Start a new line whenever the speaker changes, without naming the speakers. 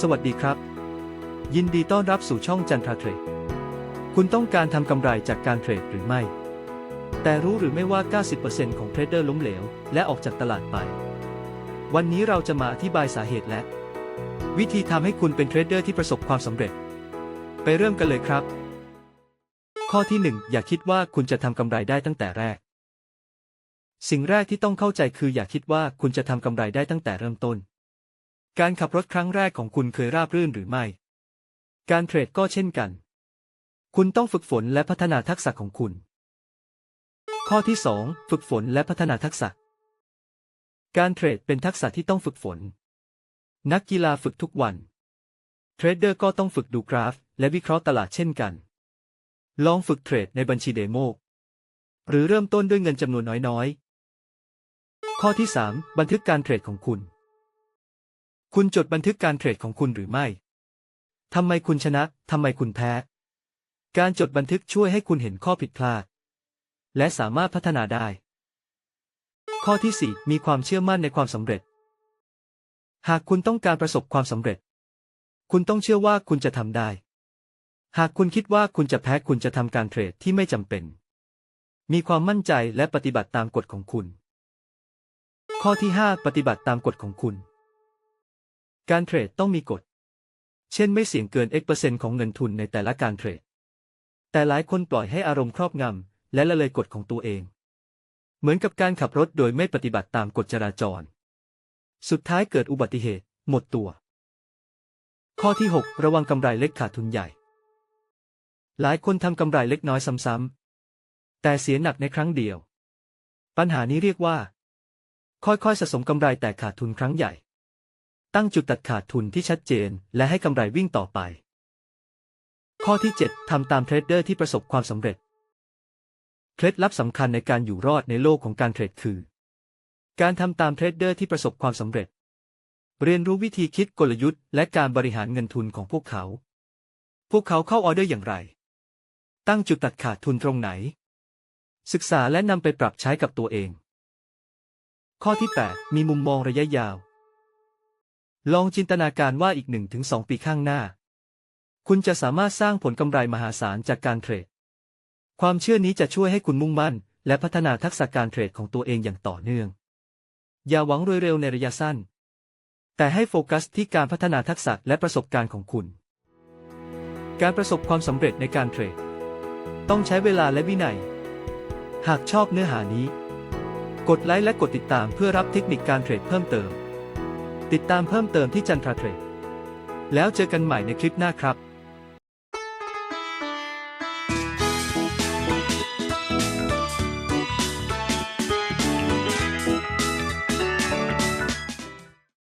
สวัสดีครับ ยินดีต้อนรับสู่ช่องจันทราเทรด คุณต้องการทำกำไรจากการเทรดหรือไม่ แต่รู้หรือไม่ว่า 90%ของเทรดเดอร์ล้มเหลว และออกจากตลาดไป วันนี้เราจะมาอธิบายสาเหตุและ วิธีทำให้คุณเป็นเทรดเดอร์ที่ประสบความสำเร็จ ไปเริ่มกันเลยครับ ข้อที่ 1 อย่าคิดว่าคุณจะทำกำไรได้ตั้งแต่แรก สิ่งแรกที่ต้องเข้าใจคืออย่าคิดว่าคุณจะทำกำไรได้ตั้งแต่เริ่มต้น การขับรถครั้งแรกของคุณเคยราบรื่นหรือไม่ การเทรดก็เช่นกัน คุณต้องฝึกฝนและพัฒนาทักษะของคุณ ข้อที่ 2 ฝึกฝนและพัฒนาทักษะ การเทรดเป็นทักษะที่ต้องฝึกฝน นักกีฬาฝึกทุกวัน เทรดเดอร์ก็ต้องฝึกดูกราฟ และวิเคราะห์ตลาดเช่นกัน ลองฝึกเทรดในบัญชีเดโม หรือเริ่มต้นด้วยเงินจำนวนน้อยๆ ข้อที่ 3 บันทึกการเทรดของคุณ คุณจดบันทึกการเทรดของคุณหรือไม่ ทำไมคุณชนะ ทำไมคุณแพ้ การจดบันทึกช่วยให้คุณเห็นข้อผิดพลาด และสามารถพัฒนาได้ ข้อที่ 4 มีความเชื่อมั่นในความสำเร็จ หากคุณต้องการประสบความสำเร็จ คุณต้องเชื่อว่าคุณจะทำได้ หากคุณคิดว่าคุณจะแพ้คุณจะทำการเทรดที่ไม่จำเป็น มีความมั่นใจและปฏิบัติตามกฎของคุณ ข้อที่ 5 ปฏิบัติตามกฎของคุณ การเทรดต้องมีกฎ เช่นไม่เสี่ยงเกิน x เปอร์เซ็นต์ของเงินทุนในแต่ละการเทรด แต่หลายคนปล่อยให้อารมณ์ครอบงำ และละเลยกฎของตัวเอง เหมือนกับการขับรถโดยไม่ปฏิบัติตามกฎจราจร สุดท้ายเกิดอุบัติเหตุ หมดตัว ข้อที่ 6 ระวังกำไรเล็กขาดทุนใหญ่ หลายคนทำกำไรเล็กน้อยซ้ำๆ แต่เสียหนักในครั้งเดียว ปัญหานี้เรียกว่า ค่อยๆสะสมกำไรแต่ขาดทุนครั้งใหญ่ ตั้งจุดตัดขาดทุนที่ชัดเจน และให้กำไรวิ่งต่อไป ข้อที่ 7ทำตามเทรดเดอร์ที่ประสบความสำเร็จ เคล็ดลับสำคัญในการอยู่รอดในโลกของการเทรดคือ การทำตามเทรดเดอร์ที่ประสบความสำเร็จ เรียนรู้วิธีคิดกลยุทธ์ และการบริหารเงินทุนของพวกเขา พวกเขาเข้าออเดอร์อย่างไร ตั้งจุดตัดขาดทุนตรงไหน ศึกษาและนำไปปรับใช้กับตัวเอง ข้อที่ 8 มีมุมมองระยะยาว ลองจินตนาการว่าอีก 1-2 ปีข้างหน้า คุณจะสามารถสร้างผลกำไรมหาศาลจากการเทรด ความเชื่อนี้จะช่วยให้คุณมุ่งมั่น และพัฒนาทักษะการเทรดของตัวเองอย่างต่อเนื่อง อย่าหวังรวยเร็วในระยะสั้น แต่ให้โฟกัสที่การพัฒนาทักษะและประสบการณ์ของคุณ การประสบความสำเร็จในการเทรด ต้องใช้เวลาและวินัย หากชอบเนื้อหานี้ กดไลค์และกดติดตามเพื่อรับเทคนิคการเทรดเพิ่มเติม ติดตามเพิ่มเติมที่จันทราเทรดแล้วเจอกันใหม่ในคลิปหน้าครับ